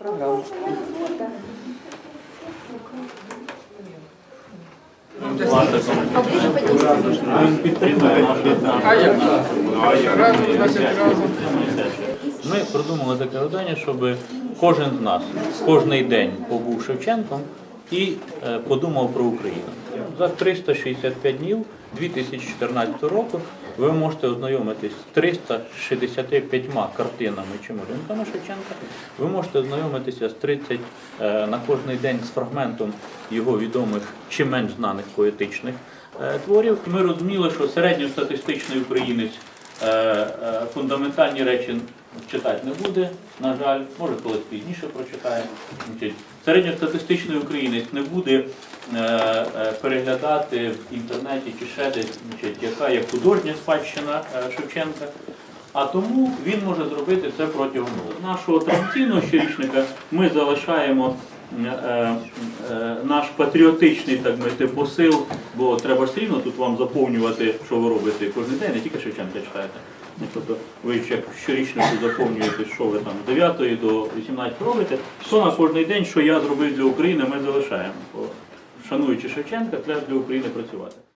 програму. Ми продумали таке завдання, щоб кожен з нас кожний день побув Шевченком і е, подумав про Україну. За 365 днів 2014 року ви можете ознайомитись з 365 картинами чи малюнками Шевченка. Ви можете ознайомитися з 30 е, на кожний день з фрагментом його відомих чи менш знаних поетичних е, творів. Ми розуміли, що середньостатистичний українець фундаментальні речі читати не буде, на жаль, може колись пізніше прочитає. Середньостатистичний українець не буде е, е, переглядати в інтернеті чи ще десь, яка є художня спадщина е, Шевченка. А тому він може зробити це протягом. Нашого традиційного щорічника ми залишаємо е, е, наш патріотичний так мовити, посил, бо треба ж рівно тут вам заповнювати, що ви робите кожен день, не тільки Шевченка читаєте. Ну, Тобто ви як щорічнику заповнюєте, що ви там з 9 до 18 робите, що на кожний день, що я зробив для України, ми залишаємо. Шануючи Шевченка, треба для України працювати.